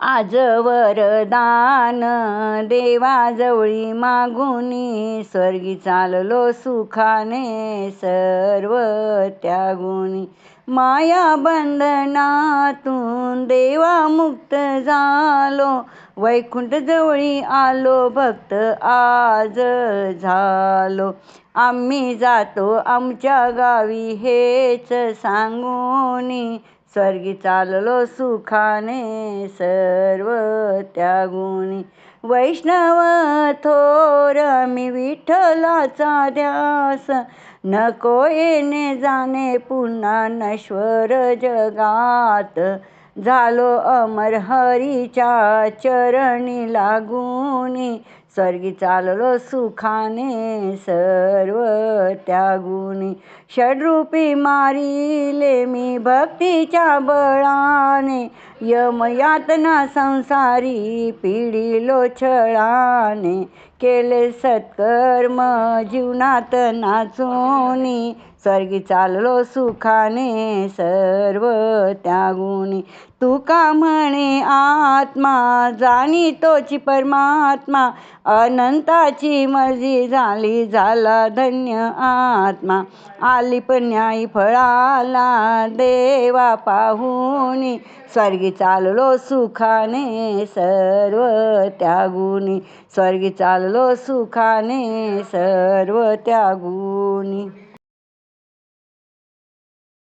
आज वरदान. देवाजवळी मागुनी स्वर्गी चाललो सुखाने. सर्व त्यागुनी माया बंधनातून देवा मुक्त झालो. वैकुंठ जवळी आलो भक्त आज झालो. आम्ही जातो आमच्या गावी हेच सांगूनी स्वर्गी चाललो सुखाने सर्व त्यागुनी वैष्णव थोर मी विठ्ठलाचा ध्यास. नको येणे जाणे पुन्हा नश्वर जगात. झालो अमर हरीच्या चरणी लागूनी स्वर्गी चाललो सुखाने सर्व त्यागुनी. षडरूपी मारिले मी भक्तीच्या बळाने. यमयातना संसारी पिढीलो छळाने. केले सत्कर्म जीवनात नाचोनी. स्वर्गी चाललो सुखाने सर्व त्यागुनी तुका म्हणे आत्मा जाणी तोची परमात्मा अनंताची मर्जी झाली झाला धन्य आत्मा. आली न्यायी फळाला देवा पाहुनी स्वर्गी चाललो सुखाने सर्व त्यागुनी स्वर्गी चाललो सुखाने सर्व त्यागुनी